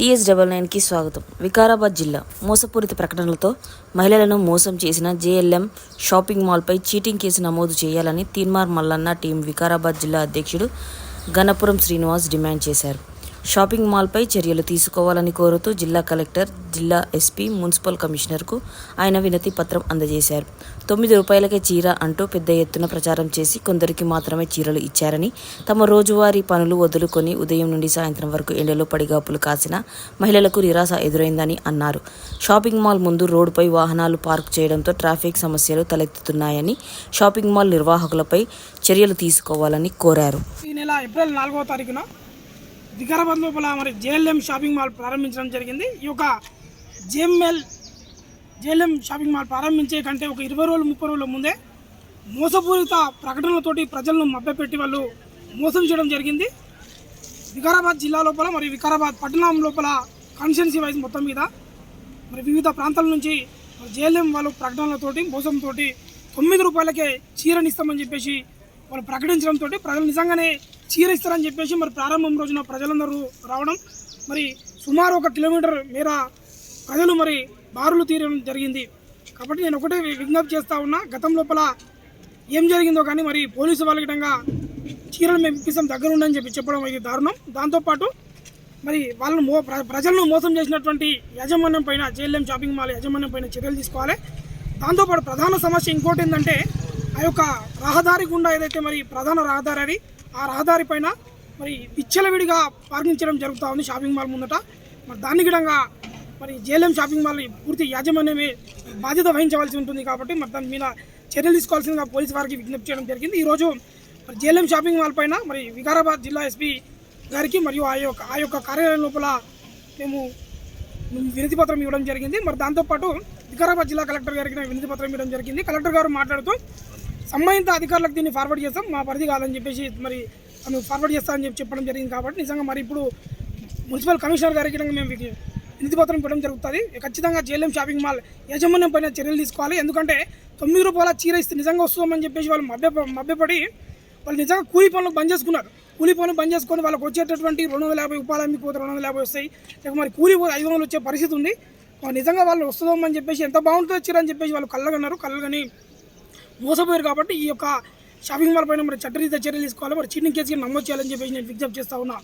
TS double నైన్కి స్వాగతం. వికారాబాద్ జిల్లా మోసపూరిత ప్రకటనలతో మహిళలను మోసం చేసిన జేఎల్ఎం షాపింగ్ మాల్పై చీటింగ్ కేసు నమోదు చేయాలని తీన్మార్ మల్లన్న టీం వికారాబాద్ జిల్లా అధ్యక్షుడు గణపురం శ్రీనివాస్ డిమాండ్ చేశారు. షాపింగ్ మాల్పై చర్యలు తీసుకోవాలని కోరుతూ జిల్లా కలెక్టర్ జిల్లా ఎస్పీ మున్సిపల్ కమిషనర్కు ఆయన వినతి పత్రం అందజేశారు. తొమ్మిది రూపాయలకే చీర అంటూ పెద్ద ఎత్తున ప్రచారం చేసి కొందరికి మాత్రమే చీరలు ఇచ్చారని తమ రోజువారీ పనులు వదులుకొని ఉదయం నుండి సాయంత్రం వరకు ఎండలో పడిగాపులు కాసిన మహిళలకు నిరాశ ఎదురైందని అన్నారు. షాపింగ్ మాల్ ముందు రోడ్డుపై వాహనాలు పార్క్ చేయడంతో ట్రాఫిక్ సమస్యలు తలెత్తుతున్నాయని షాపింగ్ మాల్ నిర్వాహకులపై చర్యలు తీసుకోవాలని కోరారు. ఈ నెల ఏప్రిల్ నాలుగో తారీఖున వికారాబాద్ లోపల మరి జేఎల్ఎం షాపింగ్ మాల్ ప్రారంభించడం జరిగింది. ఈ యొక్క జేఎంఎల్ జేఎల్ఎం షాపింగ్ మాల్ ప్రారంభించే కంటే ఒక ఇరవై రోజులు ముప్పై రోజుల ముందే మోసపూరిత ప్రకటనలతోటి ప్రజలను మభ్యపెట్టి వాళ్ళు మోసం చేయడం జరిగింది. వికారాబాద్ జిల్లా లోపల మరి వికారాబాద్ పట్టణం లోపల కాన్స్టిట్యున్సీ వైజ్ మొత్తం మీద మరి వివిధ ప్రాంతాల నుంచి జేఎల్ఎం వాళ్ళు ప్రకటనలతోటి మోసంతో తొమ్మిది రూపాయలకే చీరనిస్తామని చెప్పేసి వాళ్ళు ప్రకటించడంతో ప్రజలు నిజంగానే చీర ఇస్తారని చెప్పేసి మరి ప్రారంభం రోజున ప్రజలందరూ రావడం మరి సుమారు ఒక కిలోమీటర్ మేర ప్రజలు మరి బారులు తీరడం జరిగింది. కాబట్టి నేను ఒకటే విజ్ఞప్తి చేస్తా ఉన్నా గతం లోపల ఏం జరిగిందో కానీ మరి పోలీసు వాళ్ళ గిటంగా చీరలు మేము ఇప్పిస్తాం దగ్గర ఉండని చెప్పి చెప్పడం ఇది దారుణం. దాంతోపాటు మరి వాళ్ళను మో ప్ర- ప్రజలను మోసం చేసినటువంటి యాజమాన్యం పైన జేఎల్ఎం షాపింగ్ మాల్ యాజమాన్యం పైన చర్యలు తీసుకోవాలి. దాంతోపాటు ప్రధాన సమస్య ఇంకోటి ఏంటంటే ఆ యొక్క రహదారి గుండా ఏదైతే మరి ప్రధాన రహదారి అది ఆ రహదారి పైన మరి విచ్చలవిడిగా పార్కింగ్ చేయడం జరుగుతూ ఉంది షాపింగ్ మాల్ ముందట. మరి దాని గిడంగా మరి జేఎల్ఎం షాపింగ్ మాల్ పూర్తి యాజమాన్యమే బాధ్యత వహించవలసి ఉంటుంది కాబట్టి మరి దాని మీద చర్యలు తీసుకోవాల్సిందిగా పోలీసు వారికి విజ్ఞప్తి చేయడం జరిగింది. ఈరోజు మరి జేఎల్ఎం షాపింగ్ మాల్ పైన మరి వికారాబాద్ జిల్లా ఎస్పీ గారికి మరియు ఆ యొక్క ఆ యొక్క కార్యాలయం లోపల మేము వినతి పత్రం ఇవ్వడం జరిగింది. మరి దాంతోపాటు వికారాబాద్ జిల్లా కలెక్టర్ గారికి నేను వినతి పత్రం ఇవ్వడం జరిగింది. కలెక్టర్ గారు మాట్లాడుతూ సంబంధిత అధికారులకు దీన్ని ఫార్వర్డ్ చేస్తాం. మా పరిధి కాదని చెప్పేసి మరి మేము ఫార్వర్డ్ చేస్తామని చెప్పి చెప్పడం జరిగింది కాబట్టి నిజంగా మరి ఇప్పుడు మున్సిపల్ కమిషనర్ గారికి మేము నిధి పత్రం ఇవ్వడం జరుగుతుంది. ఖచ్చితంగా జేఎల్ఎం షాపింగ్ మాల్ యాజమాన్యం పైన చర్యలు తీసుకోవాలి. ఎందుకంటే తొమ్మిది రూపాయల చీర ఇస్తే నిజంగా వస్తుందని చెప్పేసి వాళ్ళు మభ్య మభ్యపడి వాళ్ళు నిజంగా కూలీ పనులు బంద్ చేసుకున్నారు. కూలీ పనులు బంద్ చేసుకొని వాళ్ళకి వచ్చేటటువంటి రెండు వందల యాభై ఉపాధి హామీ పోతే రెండు వందల యాభై వస్తాయి. లేక మరి కూలీ పోతే ఐదు వందలు వచ్చే పరిస్థితి ఉంది. నిజంగా వాళ్ళు వస్తుందని చెప్పేసి ఎంత బాగుంటుందో చీర అని చెప్పేసి వాళ్ళు కళ్ళగన్నారు. కళ్ళగని మోసపోయారు కాబట్టి ఈ యొక్క షాపింగ్ మాల్ పైన మరి చట్టరీత చర్యలు తీసుకోవాలి. మరి చిన్న కేసుకి నమోదు చేయాలని చెప్పేసి నేను విజ్ఞప్తి చేస్తా ఉన్నా.